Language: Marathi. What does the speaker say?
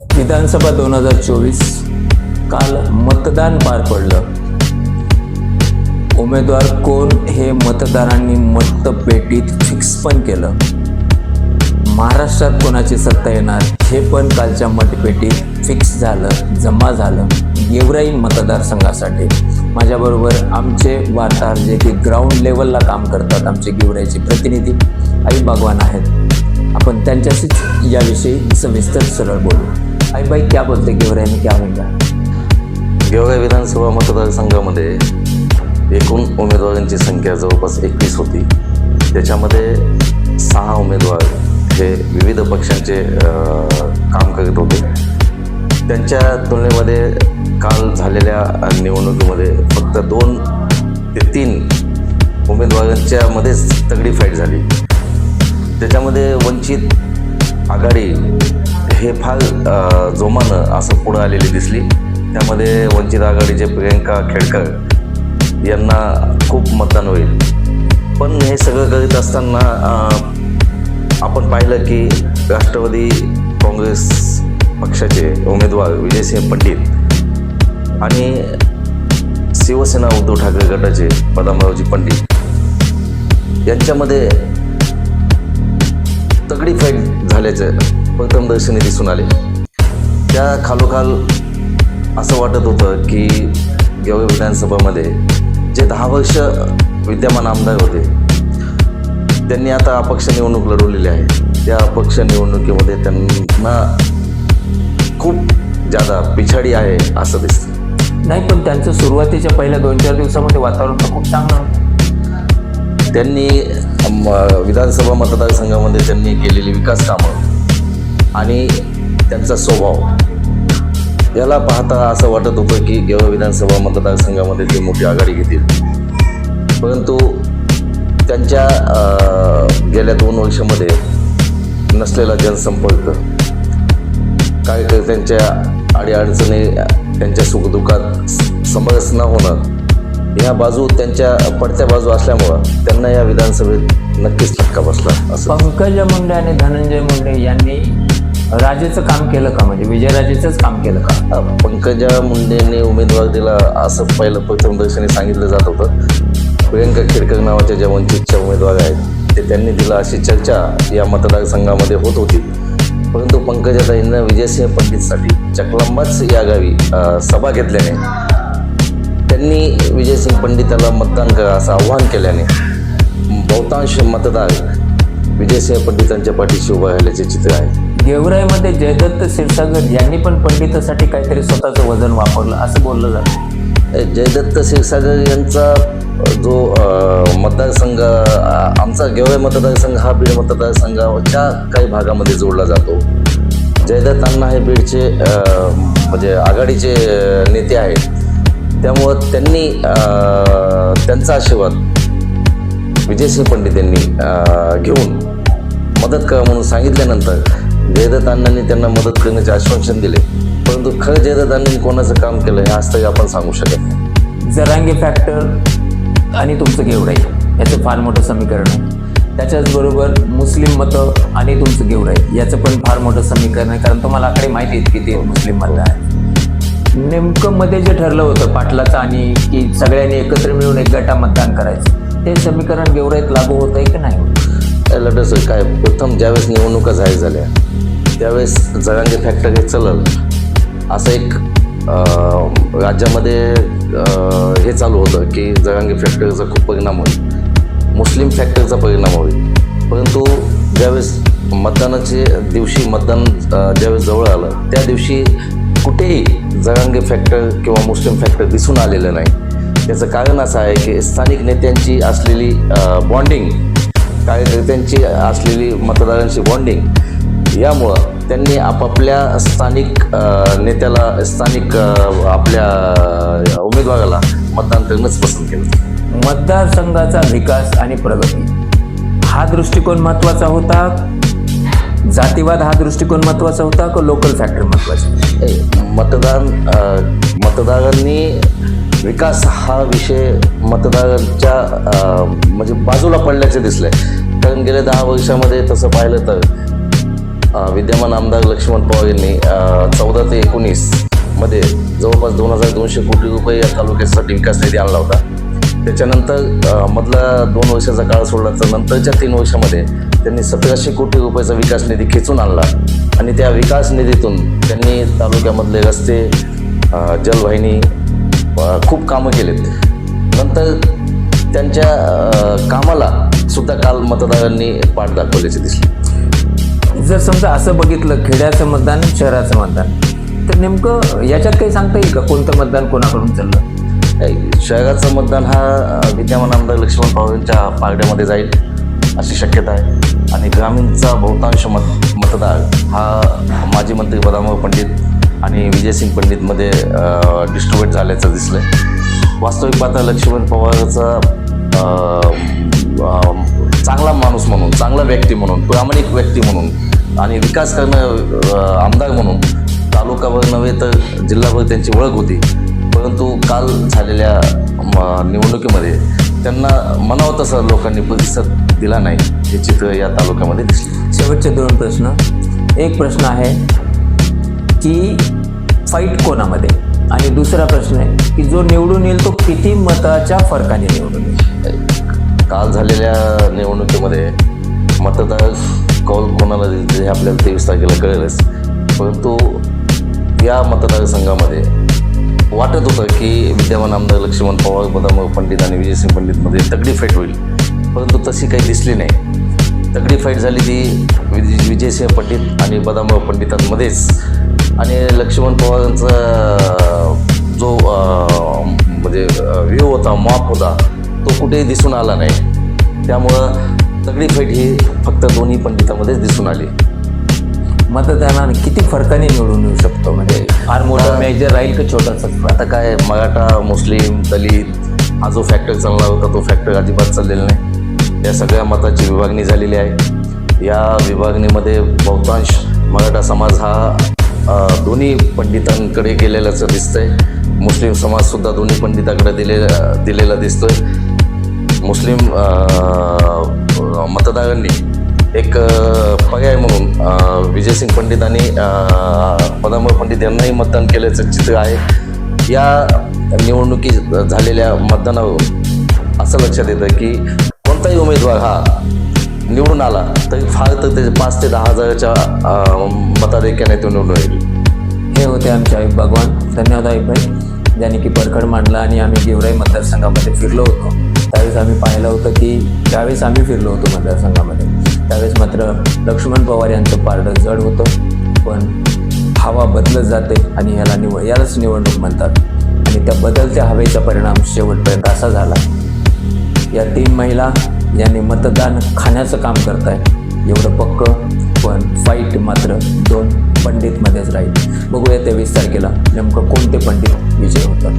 विधानसभा दोन हजार चोवीस काल मतदान पार पडलं. उमेदवार कोण हे मतदारांनी मतपेटीत फिक्स पण केलं. महाराष्ट्रात कोणाची सत्ता येणार हे पण कालच्या मतपेटीत फिक्स झालं जमा झालं गेवराई मतदारसंघासाठी. माझ्याबरोबर आमचे वार्ताहर जे की ग्राउंड लेवलला काम करतात आमचे गेवराईचे प्रतिनिधी आई बागवान आहेत. आपण त्यांच्याशीच याविषयी सविस्तर सरळ बोलू. आई बाई क्या बोलते गेवराई में क्या म्हणता गेवराई विधानसभा मतदारसंघामध्ये एकूण उमेदवारांची संख्या जवळपास एकवीस होती. त्याच्यामध्ये सहा उमेदवार हे विविध पक्षांचे काम करत होते. त्यांच्या तुलनेमध्ये काल झालेल्या निवडणुकीमध्ये फक्त दोन ते तीन उमेदवारांच्या मध्येच तगडी फाईट झाली. त्याच्यामध्ये वंचित आघाडी हे फार जोमानं असं पुढं आलेली दिसली. त्यामध्ये वंचित आघाडीचे प्रियंका खेडकर यांना खूप मतदान होईल. पण हे सगळं करीत असताना आपण पाहिलं की राष्ट्रवादी काँग्रेस पक्षाचे उमेदवार विजयसिंह पंडित आणि शिवसेना उद्धव ठाकरे गटाचे बदामरावजी पंडित यांच्यामध्ये तगडी फाईट झाल्याचं प्रथमदर्शनी दिसून आले. त्या खालोखाल असं वाटत होतं की गेवराई विधानसभामध्ये जे दहा वर्ष विद्यमान आमदार होते त्यांनी आता अपक्ष निवडणूक लढवलेली आहे. त्या अपक्ष निवडणुकीमध्ये त्यांना खूप जादा पिछाडी आहे असं दिसतं. नाही पण त्यांचं सुरुवातीच्या पहिल्या दोन चार दिवसामध्ये वातावरण तर खूप चांगलं होतं. त्यांनी विधानसभा मतदारसंघामध्ये त्यांनी केलेली विकास कामं आणि त्यांचा स्वभाव. याला पाहता असं वाटत होतं की गेवराई विधानसभा मतदारसंघामध्ये ते मोठी आघाडी घेतील. परंतु त्यांच्या गेल्या दोन वर्षामध्ये नसलेला जनसंपर्क कार्यकर्त्यांच्या अडीअडचणी त्यांच्या सुखदुःखात समरस न होणं ह्या बाजू त्यांच्या पडत्या बाजू असल्यामुळं त्यांना या विधानसभेत नक्कीच धक्का बसला असं. पंकजा मुंडे आणि धनंजय मुंडे यांनी राजेचं काम केलं का? म्हणजे विजयराजेचंच काम केलं का? पंकजा मुंडेंनी उमेदवार दिला असं पहिलं प्रथमदर्शनी सांगितलं जात होतं. प्रियंका खेडकर नावाच्या ज्या वंचितच्या उमेदवार आहेत ते त्यांनी दिला अशी चर्चा या मतदारसंघामध्ये होत होती. परंतु पंकजाताईंना विजयसिंह पंडितसाठी चकलांबाच या गावी सभा घेतल्याने त्यांनी विजयसिंह पंडिताला मतदान करा असं आव्हान केल्याने बहुतांश मतदार विजयसिंह पंडितांच्या पाठीशी उभा राहिल्याचे चित्र आहे. गेवराईमध्ये जयदत्त क्षीरसागर यांनी पण पंडितासाठी काहीतरी स्वतःचं वजन वापरलं असं बोललं जातं. जयदत्त क्षीरसागर यांचा जो मतदारसंघ आमचा गेवराई मतदारसंघ हा बीड मतदारसंघाच्या काही भागामध्ये जोडला जातो. जयदत्तांना हे बीडचे म्हणजे आघाडीचे नेते आहेत. त्यामुळं त्यांनी त्यांचा आशीर्वाद विजयसिंह पंडित यांनी घेऊन मदत करा म्हणून सांगितल्यानंतर जयदत्त अण्णांनी त्यांना मदत करण्याचे आश्वासन दिले. परंतु खरं जयदत्त अण्णांनी कोणाचं काम केलं हे आज तरी आपण सांगू शकत नाही. जरांगे फॅक्टर आणि तुमचं गेवराई याचं फार मोठं समीकरण आहे. त्याच्याचबरोबर मुस्लिम मतं आणि तुमचं गेवराई याचं पण फार मोठं समीकरण आहे. कारण तुम्हाला आकडे माहिती आहेत किती मुस्लिम मतं आहेत. नेमकं मध्ये जे ठरलं होतं पाटलाचं आणि की सगळ्यांनी एकत्र मिळून एक गटा मतदान करायचं ते समीकरण गेवराईत लागू होतं आहे की नाही? लटस काय प्रथम ज्यावेळेस निवडणुका जाहीर झाल्या त्यावेळेस जरांगे फॅक्टरी चलल असं एक राज्यामध्ये हे चालू होतं की जरांगे फॅक्टरीचा खूप परिणाम होईल. मुस्लिम फॅक्टरीचा परिणाम होईल. परंतु ज्यावेळेस मतदानाचे दिवशी मतदान ज्यावेळेस जवळ आलं त्या दिवशी कुठेही जरांगे फॅक्टर किंवा मुस्लिम फॅक्टर दिसून आलेलं नाही. त्याचं कारण असं आहे की स्थानिक नेत्यांची असलेली बॉन्डिंग कार्यकर्त्यांची असलेली मतदारांची बॉन्डिंग यामुळं त्यांनी आपापल्या स्थानिक नेत्याला स्थानिक आपल्या उमेदवाराला मतदान करणंच पसंत केलं. मतदारसंघाचा विकास आणि प्रगती. हा दृष्टिकोन महत्त्वाचा होता. जातीवाद हा दृष्टिकोन महत्त्वाचा होता का लोकल फॅक्टर महत्त्वाचा? ए, मतदान मतदारांनी विकास हा विषय मतदारांच्या म्हणजे बाजूला पडल्याचे दिसले कारण गेल्या दहा वर्षामध्ये तसं पाहिलं तर विद्यमान आमदार लक्ष्मण पवार यांनी चौदा ते एकोणीसमध्ये जवळपास दोन हजार दोनशे कोटी रुपये या तालुक्यासाठी विकास निधी आणला होता. त्याच्यानंतर मधला दोन वर्षाचा काळ सोडला तर नंतरच्या तीन वर्षामध्ये त्यांनी सतराशे कोटी रुपयाचा विकास निधी खेचून आणला. आणि त्या विकास निधीतून त्यांनी तालुक्यामधले रस्ते जलवाहिनी खूप कामं केलेत. नंतर त्यांच्या कामाला सुद्धा काल मतदारांनी पाठ दाखवल्याचे दिसले. जर समजा असं बघितलं खेड्याचं मतदान शहराचं मतदान तर नेमकं याच्यात काही सांगता येईल का? कोणतं मतदान कोणाकडून चाललं? शहराचं मतदान हा विद्यमान आमदार लक्ष्मण पवार यांच्या पारड्यामध्ये जाईल अशी शक्यता आहे. आणि ग्रामीणचा बहुतांश मत मतदार हा माजी मंत्री बदामराव पंडित आणि विजयसिंग पंडितमध्ये डिस्ट्रीब्युट झाल्याचं दिसलं आहे वास्तविक पात्र लक्ष्मण पवारचा चांगला माणूस म्हणून चांगला व्यक्ती म्हणून प्रामाणिक व्यक्ती म्हणून आणि विकास करणं आमदार म्हणून. तालुकाभर नव्हे तर जिल्हाभर त्यांची ओळख होती. परंतु काल झालेल्या म- निवडणुकीमध्ये त्यांना म्हणावं तसं लोकांनी प्रतिसाद दिला नाही हे चित्र या तालुक्यामध्ये दिसले. शेवटचे दोन प्रश्न. एक प्रश्न आहे की फाईट कोणामध्ये? आणि दुसरा प्रश्न आहे की जो निवडून येईल तो किती मताच्या फरकाने निवडून येईल? काल झालेल्या निवडणुकीमध्ये मतदार कौल कोणाला दिले हे आपल्याला तेवीस तारखेला कळेलच. परंतु या मतदारसंघामध्ये वाटत होतं की विद्यमान आमदार लक्ष्मण पवार बदाम पंडित आणि विजयसिंग पंडितमध्ये तगडी फाईट होईल. परंतु तशी काही दिसली नाही. तगडी फाईट झाली ती विजय विजयसिंह पंडित आणि बदामराव पंडितांमध्येच. आणि लक्ष्मण पवारांचा जो म्हणजे व्ह्यू होता मॉप होता तो कुठेही दिसून आला नाही. त्यामुळं तगडी फाईट ही फक्त दोन्ही पंडितामध्येच दिसून आली. मतदानाने किती फरकाने निवडून येऊ शकतो म्हणजे? फार मोठा मेजर राहील का छोटासा? आता काय मराठा मुस्लिम दलित हा जो फॅक्टर चालणार होता तो फॅक्टर अजिबात चाललेला नाही. या सगळ्या मताची विभागणी झालेली आहे. या विभागणीमध्ये बहुतांश मराठा समाज हा दोन्ही पंडितांकडे गेलेल्याचं दिसतंय. मुस्लिम समाजसुद्धा दोन्ही पंडिताकडे दिले दिलेला दिसतोय. मुस्लिम मतदारांनी एक पर्याय म्हणून विजयसिंग पंडित आणि पदामर पंडित यांनाही मतदान केल्याचं चित्र आहे. या निवडणुकीत झालेल्या मतदानावरून असं लक्षात येतं की कोणताही उमेदवार हा निवडून आला तरी फार तर ते पाच ते दहा हजाराच्या मताधिक्याने तो निवडून येईल. हे होते आमचे आई भगवान. धन्यवाद आई भाई. ज्यांनी की परखड मांडला आणि आम्ही गेवराई मतदारसंघामध्ये फिरलो होतो. त्यावेळेस आम्ही पाहिलं होतं की ज्यावेळेस आम्ही फिरलो होतो मतदारसंघामध्ये. त्यावेळेस मात्र लक्ष्मण पवार यांचं पारडं जड होतं पण हवा बदलत जाते आणि याला निवड यालाच निवडणूक म्हणतात. आणि त्या बदलत्या हवेचा परिणाम शेवटपर्यंत असा झाला. या तीन महिला यांनी मतदान खाण्याचं काम करत आहे एवढं पक्क पण फाईट मात्र दोन पंडितमध्येच राहील. बघूया तेवीस तारखेला नेमकं कोणते पंडित विजय होतात.